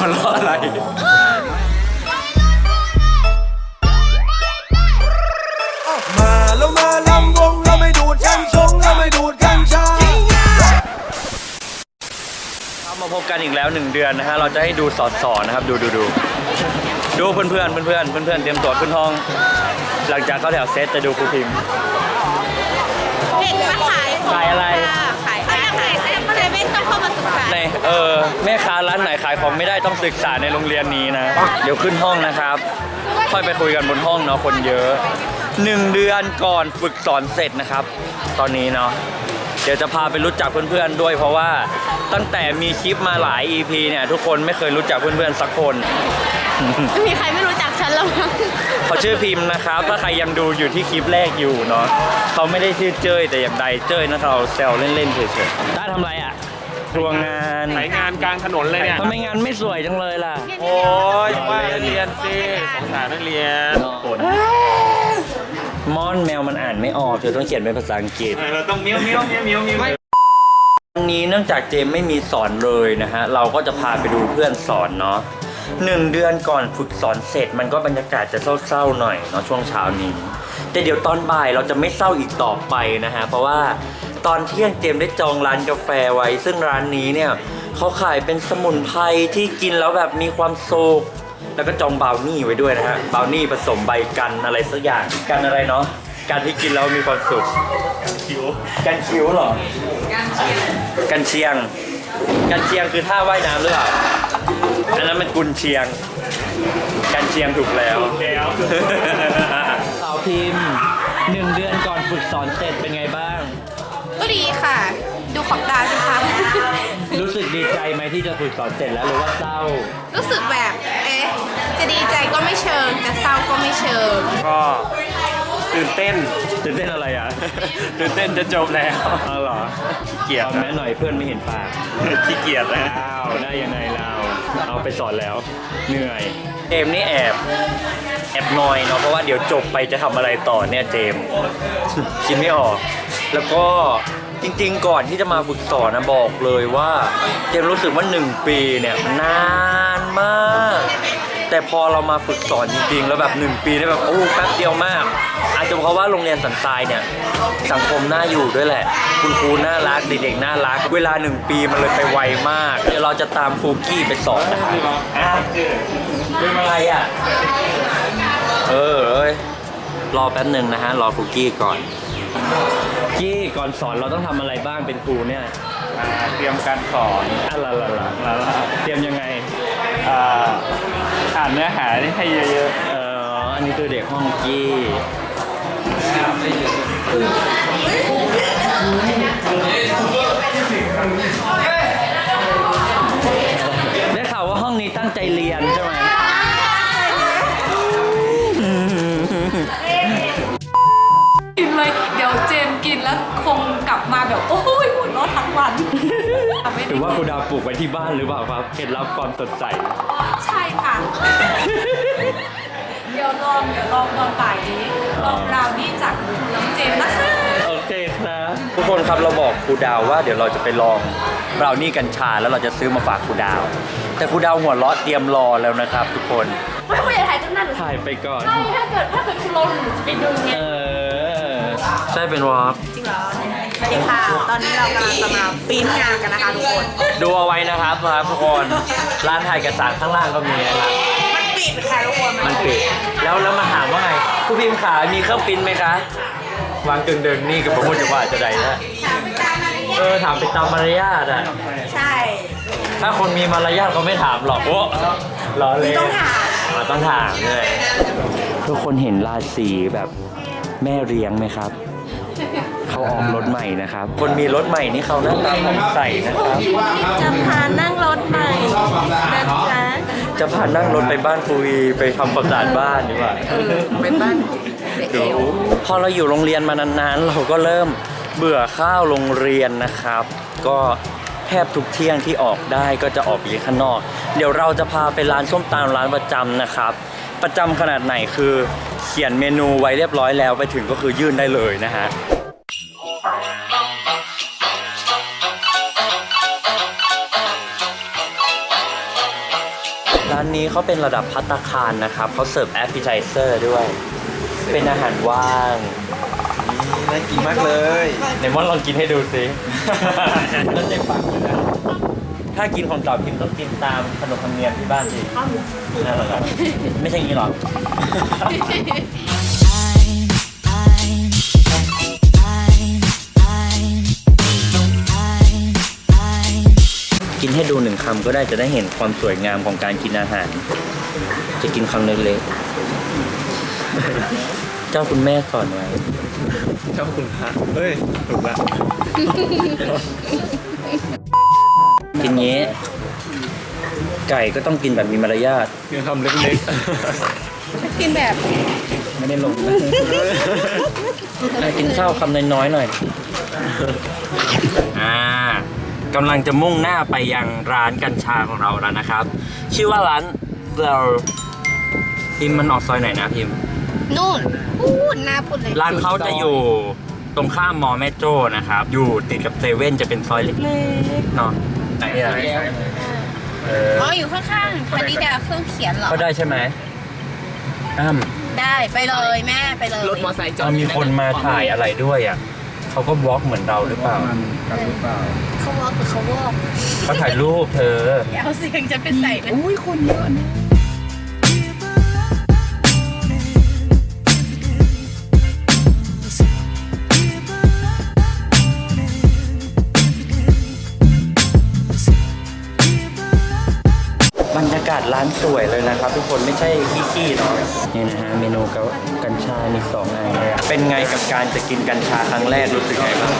มันล้ออะไร มาแล้วมาลำวงแล้วไม่ดูดกัญชงแล้วไม่ดูดกัญชาครับมาพบกันอีกแล้วหนึ่งเดือนนะฮะ เราจะให้ดูสอดสอนนะครับ ดูดูดูดูเพื่อนเพื่อนเพื่อนเพื่อนเพื่อนเพื่อนๆเตรียมตัวขึ้นห้อง หลังจากเข้าแถวเซตจะดูครูพิมพ์เด็กมาขายขงขายอะไร ค่ะ มาศึกษาในเออแม่ค้าร้านไหนขายของไม่ได้ต้องศึกษาในโรงเรียนนี้นะ เดี๋ยวขึ้นห้องนะครับ ค่อยไปคุยกันบนห้องเนาะคนเยอะหนึ่งเดือนก่อนฝึกสอนเสร็จนะครับ ตอนนี้เนาะเดี๋ยวจะพาไปรู้จักเพื่อนๆด้วย เพราะว่าตั้งแต่มีคลิปมาหลาย EP เนี่ยทุกคนไม่เคยรู้จักเพื่อนๆสักคนไม่มีใครไม่รู้จักฉันแล้วมั้งเขาชื่อพิมพ์นะครับ ถ้าใครยังดูอยู่ที่คลิปแรกอยู่เนาะเขาไม่ได้ชื่อเจ้ยแต่อย่างใดเจ้ยนะเราแซวเล่นๆเฉยๆได้ทำอะไรอะ ทวงงานขายงานกลางถนนเลยเนี่ย ทำไมงานไม่สวยจังเลยล่ะโอ้ยว่านักเรียนสิสงสารนักเรียนมอนแมวมันอ่านไม่ออกเธอต้องเขียนเป็นภาษาอังกฤษ เราต้องเมี้ยวเมี้ยวเมี้ยวเมี้ยวเมี้ยววันนี้เนื่องจากเจมไม่มีสอนเลยนะฮะ เราก็จะพาไปดูเพื่อนสอนเนาะหนึ่งเดือนก่อนฝึกสอนเสร็จมันก็บรรยากาศจะเศร้าๆหน่อยเนาะช่วงเช้านี้ แต่เดี๋ยวตอนบ่ายเราจะไม่เศร้าอีกต่อไปนะฮะ เพราะว่า ตอนเที่ยงเจมได้จองร้านกาแฟไว้ ซึ่งร้านนี้เนี่ยเขาขายเป็นสมุนไพรที่กินแล้วแบบมีความสุขแล้วก็จองบราวนี่ไว้ด้วยนะฮะบราวนี่ผสมใบกันอะไรสักอย่างกันอะไรเนาะการที่กินแล้วมีความสุขคิวกันคิ้วเหรอกันเชียงกันเชียงคือท่าว่ายน้ำหรือเปล่าอันนั้นมันกุนเชียง กันเชียงถูกแล้วแล้วสาวพิมพ์หนึ่งเดือนก่อนฝึกสอนเสร็จเป็นไงบ้าง ก็ดีค่ะ ดูขอบตาสิคะ รู้สึกดีใจไหมที่จะฝึกสอนเสร็จแล้วหรือว่าเศร้า รู้สึกแบบ เอ๊ะ จะดีใจก็ไม่เชิง จะเศร้าก็ไม่เชิง ก็ตื่นเต้นตื่นเต้นอะไรอะ ตื่นเต้นจะจบแล้วเอาเหรอเกลียดคอมเมนต์หน่อยเพื่อนไม่เห็นปากขี้เกียจนะอ้าวได้ยังไงเราเอาไปสอนแล้ว เหนื่อยเจมส์นี่แอบแอบนอยเนาะเพราะว่าเดี๋ยวจบไปจะทำอะไรต่อเนี่ยเจมส์คิดไม่ออก แล้วก็จริงๆ ก่อนที่จะมาฝึกสอนนะบอกเลยว่าเจมรู้สึกว่าหนึ่งปีเนี่ยนานมาก แต่พอเรามาฝึกสอนจริงๆ แล้วแบบหนึ่งปีเนี่ยแบบโอ้แป๊บเดียวมาก อาจจะเพราะว่าโรงเรียนสันทรายเนี่ยสังคมน่าอยู่ด้วยแหละ คุณครูน่ารักเด็กๆน่ารัก เวลาหนึ่งปีมันเลยไปไวมาก เดี๋ยวเราจะตามฟูกี้ไปสอนนะครับอะเป็นอะไรอะเออเอ้ยรอแป๊บหนึ่งนะฮะรอฟูกี้ก่อน กี้ก่อนสอนเราต้องทำอะไรบ้างเป็นครูเนี่ยอ่าเตรียมการสอนอะละละละแล้วเตรียมยังไง อ่าอ่านเนื้อหาให้เยอะเอออันนี้คือเด็กห้องกี้ได้ข่าวว่าห้องนี้ตั้งใจเรียนใช่ไหม แล้วคงกลับมาแบบ โอ้ยหัวเราะทั้งวันไม่ถืได้อว่าคุณดาวปลูกไว้ที่บ้านหรือเปล่าครับเคล็ดลับความสดใส ใช่ค่ะ เดี๋ยวลองเดี๋ยวลองตอนบ่ายนี้ลองราวนี่จากคุณน้องเจมส์นะคะ โอเคครับ ทุกคนครับเราบอกครูดาวว่าเดี๋ยวเราจะไปลองบราวนี่กัญชาแล้วเราจะซื้อมาฝากครูดาว แต่ครูดาวหัวเราะเตรียมรอแล้วนะครับ ทุกคนไม่คุยกับถ่ายตั้งนานหนูถ่ายไปก่อน ใช่ถ้าเกิดถ้าเกิดคุณลงหนูจะไปดูไง เออ ใช่เป็นวอล์กจริงเหรอสวัสดีค่ะ ตอนนี้เรากำลังจะมาปริ้นงานกันนะคะทุกคน ดูเอาไว้นะครับครับทุกคนร้านถ่ายเอกสารข้างล่างก็มีนะครับมันปิดค่ะทุกคน มันปิดแล้วแล้วมาถามว่าไงผู้พิมพ์ขามีเครื่องปริ้นไหมคะวางจึงเดินนี่กับพระพุทธว่าจะใดนะเออถามไปตามมารยาทอะใช่ ถ้าคนมีมารยาทเขาไม่ถามหรอกโอ้ล้อเล่นต้องถามอ่าต้องถามเลยทุกคนเห็นราศีแบบ แม่เลี้ยงไหมครับ เขาออกรถใหม่นะครับ คนมีรถใหม่นี่เขาหน้าตาผ่องใสนะครับ จะพานั่งรถใหม่นะจ๊ะจะพานั่งรถไปบ้านคุยไปทำความสะอาดบ้านดีกว่าไปบ้านเอวพอเราอยู่โรงเรียนมานานๆ เราก็เริ่มเบื่อข้าวโรงเรียนนะครับ ก็แทบทุกเที่ยงที่ออกได้ก็จะออกไปข้างนอก เดี๋ยวเราจะพาไปร้านส้มตำร้านประจำนะครับ ประจำขนาดไหนคือเขียนเมนูไว้เรียบร้อยแล้วไปถึงก็คือยื่นได้เลยนะฮะนี้เขาเป็นระดับพัตตาคารนะครับเขาเสิร์ฟแอปเปิลไเซอร์ด้วย เป็นอาหารว่างน่ากินมากเลยไหนมอนลองกินให้ดูสิแล้วใจปักเลยนะ ถ้ากินของเก่าพิมต้องกินตามขนบธรรมเนียมที่บ้านสินั่นแหละครับไม่ใช่อย่างนี้หรอก กินให้ดูหนึ่งคำก็ได้จะได้เห็นความสวยงามของการกินอาหาร จะกินคำเล็กๆ เจ้าคุณแม่สอนไว้ชอบคุณพระเฮ้ย ถูกละ กินงี้ไก่ก็ต้องกินแบบมีมารยาทมีคำเล็กกินแบบไม่ได้ลงนะอะกินข้าวคำน้อยๆหน่อย อ่ากำลังจะมุ่งหน้าไปยังร้านกัญชาของเราแล้วนะครับ ชื่อว่าร้านเ e ลพิมพ์มันออกซอยไหนนะพิมพ์ นู่นพูดหน้าพูดเลยร้านเขาจะอยู่ตรงข้ามมอแม่โจ้นะครับ อยู่ติดกับเซเว่นจะเป็นซอยเล็กๆเนาะ ไหนอะเอออ๋ออยู่ข้างๆพอดีดาเครื่องเขียนเหรอ เขาได้ใช่ไหมอ้ำได้ไปเลยแม่ไปเลยรถมอไซค์จอดเอามีคนมาถ่ายอะไรด้วยอะเขาก็บล็อกเหมือนเราหรือเปล่าเขาวอล์กหรือเขาวอล์กเขาถ่ายรูปเธออย่าเอาเสียงจะเป็นใส่นะ อุ้ยคนเยอะนะากาศร้านสวยเลยนะครับ ทุกคนไม่ใช่ขี้ๆเนาะนี่นะฮะเมนูกับกัญชา มีสองอันเลยอะเป็นไงกับการจะกินกัญชาครั้งแรกรู้สึกไงบ้าง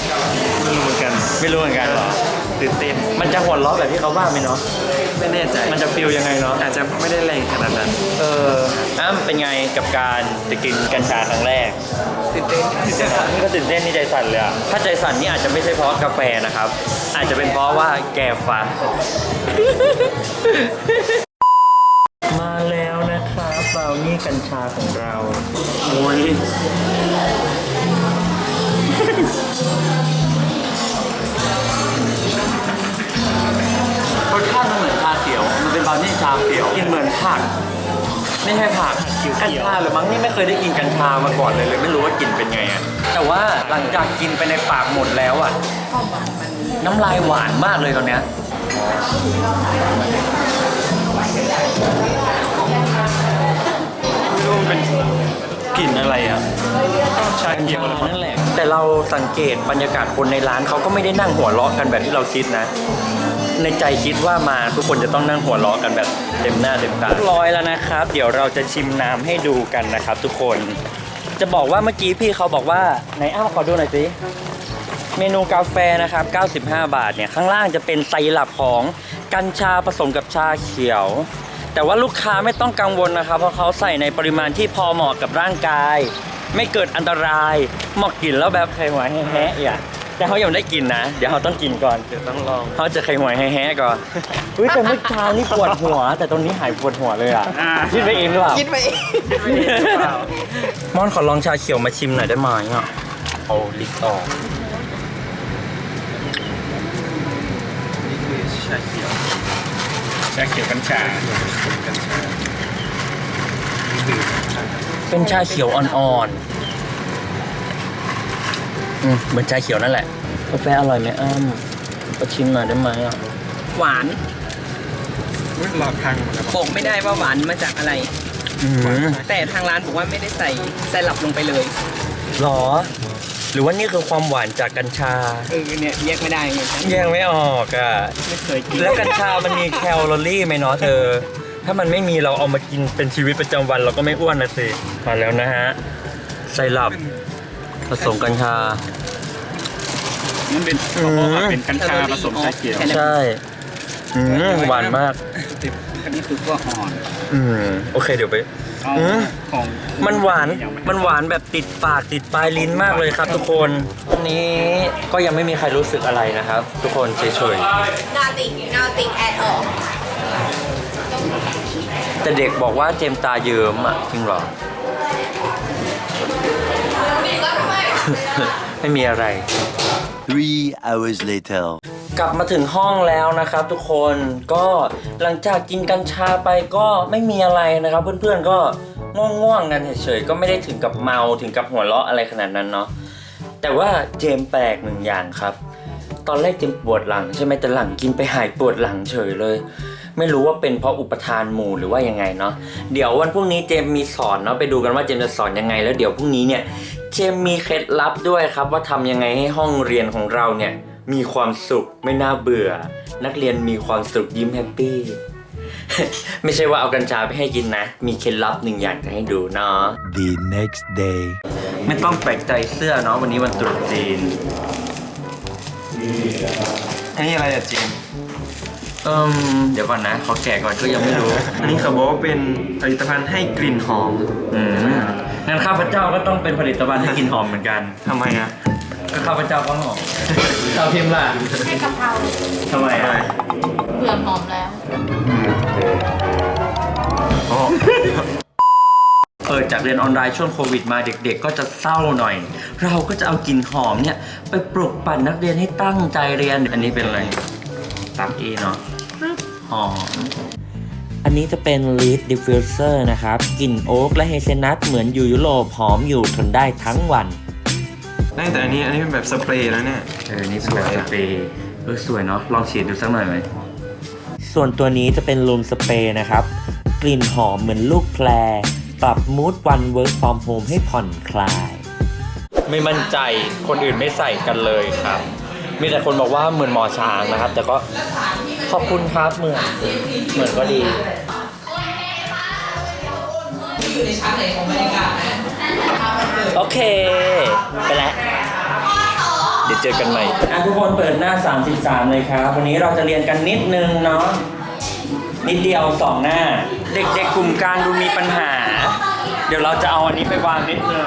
ๆนี่เหมือนกันไม่รู้เหมือนกันเหรอตื่นเต้นมันจะหัวเราะแบบที่เขาว่าไหมเนาะไม่แน่ใจมันจะฟีลยังไงเนาะอาจจะไม่ได้แรงขนาดนั้นเอออ้ำเป็นไงกับการจะกินกัญชาครั้งแรก ตื่นเต้นนี่ก็ตื่นเต้นนี่ใจสั่นเลยอะถ้าใจสั่นนี่อาจจะไม่ใช่เพราะกาแฟนะครับ อาจจะเป็นเพราะว่าแกฟ้ามา กัญชาของเรา โอ้ยรสชาติมันเหมือนชาเขียว มันเป็นบราวนี่ชาเขียวกินเหมือนผัก ไม่ใช่ผักกัญชาหรือมั้งนี่ไม่เคยได้กินกัญชามาก่อนเลยเลยไม่รู้ว่ากลิ่นเป็นไงอะแต่ว่าหลังจากกินไปในปากหมดแล้วอะน้ำลายหวานมากเลยตอนเนี้ยไม่ รู้มันเป็นกลิ่นอะไรอะ ชาเขียวหรือเปล่านั่นแหละ แต่เราสังเกตบรรยากาศคนในร้านเขาก็ไม่ได้นั่งหัวเราะกันแบบที่เราคิดนะ ในใจคิดว่ามาทุกคนจะต้องนั่งหัวเราะกันแบบเต็มหน้าเต็มตาเรียบร้อยแล้วนะครับ เดี๋ยวเราจะชิมน้ำให้ดูกันนะครับทุกคน จะบอกว่าเมื่อกี้พี่เขาบอกว่าไหนอ้าวขอดูหน่อยสิ เมนูกาแฟนะครับ 95 บาทเนี่ย ข้างล่างจะเป็นไซรัปของกัญชาผสมกับชาเขียว แต่ว่าลูกค้าไม่ต้องกังวลนะครับ เพราะเขาใส่ในปริมาณที่พอเหมาะกับร่างกาย ไม่เกิดอันตรายเหมาะกินแล้วแบบไข่หวายแฮะๆอะแต่เขายังไม่ได้กินนะ เดี๋ยวเขาต้องกินก่อนเดี๋ยวต้องลองเขาจะไข่หวายแฮะๆก่อนเฮ้ยแต่เมื่อเช้านี่ปวดหัว แต่ตอนนี้หายปวดหัวเลยอะอ่าคิดไปเองหรือเปล่าคิดไปเองมอนขอลองชาเขียวมาชิมหน่อยได้ไหมอะเอาลิกออกนี่คือชาเขียว ชาเขียวกัญชากัญชานี่คือเป็นชาเขียวอ่อนๆอืมเหมือนชาเขียวนั่นแหละ กาแฟอร่อยไหมอ้ำก็ชิมหน่อยได้ไหมอะหวานอุ๊ยหลอดพังหมดแล้วบอกไม่ได้ว่าหวานมาจากอะไร อืมแต่ทางร้านบอกว่าไม่ได้ใส่ไซรัปลงไปเลยหรอ หรือว่านี่คือความหวานจากกัญชา เออเนี่ยแยกไม่ได้ไงครับแยกไม่ออกอะ ไม่เคยกินแล้วกัญชามันมีแคลอรี่ไหมเนาะเธอ ถ้ามันไม่มีเราเอามากินเป็นชีวิตประจำวันเราก็ไม่อ้วนนะสิ มาแล้วนะฮะไซรัปผสมกัญชา มันเป็นเขาบอกว่าเป็นกัญชาผสมชาเขียว ใช่อืมหวานมาก อันนี้คือก็อ่อน อืมโอเคเดี๋ยวไป อืมของมันหวาน มันหวานแบบติดปากติดปลายลิ้นมากเลยครับ ทุกคนอันนี้ก็ยังไม่มีใครรู้สึกอะไรนะครับ ทุกคนเฉย nothing nothing at all ๆแต่เด็กบอกว่าเจมส์ตาเยิ้มอะจริงเหรอ ไม่มีอะไร Three hours later น กลับมาถึงห้องแล้วนะครับทุกคนก็หลังจากกินกัญชาไปก็ไม่มีอะไรนะครับ เพื่อนๆก็ง่วงๆกันเฉยๆก็ไม่ได้ถึงกับเมาถึงกับหัวเราะอะไรขนาดนั้นเนาะแต่ว่าเจมแปลกหนึ่งอย่างครับ ตอนแรกเจมปวดหลังใช่ไหมแต่หลังกินไปหายปวดหลังเฉยเลย ไม่รู้ว่าเป็นเพราะอุปทานหมู่หรือว่ายังไงเนาะเดี๋ยววันพรุ่งนี้เจมมีสอนเนาะไปดูกันว่าเจมจะสอนยังไง แล้วเดี๋ยวพรุ่งนี้เนี่ยเจมมีเคล็ดลับด้วยครับว่าทำยังไงให้ห้องเรียนของเราเนี่ย มีความสุขไม่น่าเบื่อ นักเรียนมีความสุขยิ้มแฮปปี้ ไม่ใช่ว่าเอากัญชาไปให้กินนะ มีเคล็ดลับหนึ่งอย่างจะให้ดูเนาะ The next day ไม่ต้องแปลกใจเสื้อเนาะวันนี้วันตรุษจีนอันนี้อะไรอะเจมส์เอิมเดี๋ยวก่อนนะขอแกะก่อนก็ยังไม่รู้ อันนี้เขาบอกว่าเป็นผลิตภัณฑ์ให้กลิ่นหอมอืมงั้นข้าพเจ้าก็ต้องเป็นผลิตภัณฑ์ให้กลินหอมเหมือนกัน ทำไมอะ ก็ข้าพเจ้าก็หอมเจ้าพิมพ์ล่ะให้กะเพราทำไมอะเบื่อหอมแล้วอ๋อเปิดจากเรียนออนไลน์ช่วงโควิดมาเด็ก ๆ ก็จะเศร้าหน่อย เราก็จะเอากลิ่นหอมเนี่ย ไปปลุกปั่นนักเรียนให้ตั้งใจเรียน อันนี้เป็นอะไรตักอีเนาะหอมอันนี้จะเป็น Lead Diffuser นะครับ กลิ่นโอ๊กและเฮเซนัทเหมือนอยู่ยุโรปหอมอยู่ทนได้ทั้งวัน ได้แต่อันนี้อันนี้เป็นแบบสเปรย์แล้วเนี่ย เออ นี่สวยสเปรย์เออสวยเนาะ ลองฉีดดูสักหน่อยไหม ส่วนตัวนี้จะเป็นลูมสเปรย์นะครับ กลิ่นหอมเหมือนลูกแพร ปรับมูดวันเวิร์กฟอร์มโฮมให้ผ่อนคลาย ไม่มั่นใจ คนอื่นไม่ใส่กันเลยครับ มีแต่คนบอกว่าเหมือนหมอช้างนะครับ แต่ก็ขอบคุณครับเหมือนเหมือนก็ดี โอเค ไปแล้วเดี๋ยวเจอกันใหม่อะทุกคนเปิดหน้า 33 เลยครับ วันนี้เราจะเรียนกันนิดนึงเนาะนิดเดียวสองหน้า เด็กๆกลุ่มกลางดูมีปัญหา เดี๋ยวเราจะเอาอันนี้ไปวางนิดนึง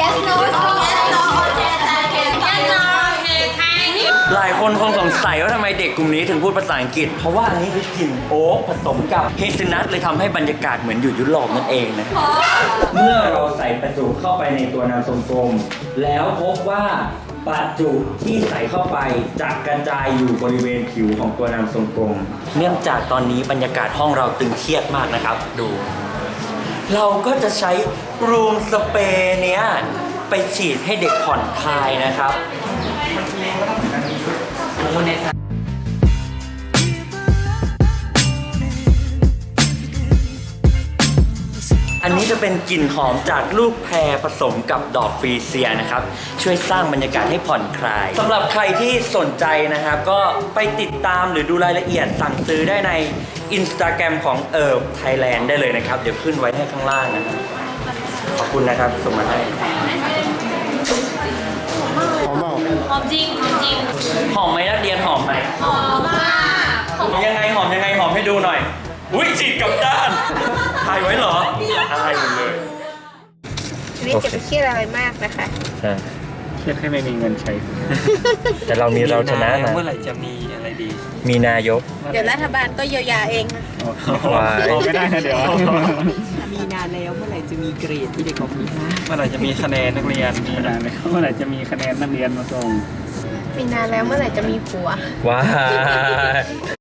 yes no yes no yes no yes หลายคนคงสงสัยว่าทำไมเด็กกลุ่มนี้ถึงพูดภาษาอังกฤษ เพราะว่าอันนี้คือกลิ่นโอ๊กผสมกับเฮซนัทเลยทำให้บรรยากาศเหมือนอยู่ยุโรปนั่นเองนะ เมื่อเราใส่ประจุเข้าไปในตัวน้ำทรงกลม แล้วพบว่าประจุที่ใส่เข้าไปจะกระจายอยู่บริเวณผิวของตัวน้ำทรงกลม เนื่องจากตอนนี้บรรยากาศห้องเราตึงเครียดมากนะครับ ดู เราก็จะใช้รูมสเปรย์เนี้ยไปฉีดให้เด็กผ่อนคลายนะครับอั นนี้จะเป็นกลิ่นหอมจากลูกแพรผสมกับดอกฟรีเซียนะครับ ช่วยสร้างบรรยากาศให้ผ่อนคลายสำหรับใครที่สนใจนะครับ ก็ไปติดตามหรือดูรายละเอียดสั่งซื้อได้ใน Instagram ของเอิร์ t ไทยแลนด์ได้เลยนะครับ เดี๋ยวขึ้นไว้ให้ข้างล่างนะครับ ขอบคุณนะครับส่งมาให้ หอมจริงหอมจริงหอมไหมนักเรียนหอมไหมหอมมากหอมยังไงหอมยังไงหอมให้ดูหน่อย อุ้ยฉีดกลับด้านถ่ายไว้เหรอถ่ายหมดเลยชีวิตจะไปเครียดอะไรมากนะคะเครียดให้ไม่มีเงินใช้ แต่เรามีเราชนะนะเมื่อไหร่จะมีอะไรดี มีนายก เดี๋ยวรัฐบาลก็เยียวยาเองนะว้ายโอ้ไม่ได้นะเดี๋ยว มีนานแล้วเมื่อไหร่จะมีเกรดที่เด็กของพี่นะเมื่อไหร่จะมีคะแนนนักเรียนมีนานเลยเมื่อไหร่จะมีคะแนนนักเรียนมาส่งมีนานแล้วเมื่อไหร่จะมีผัวว้าย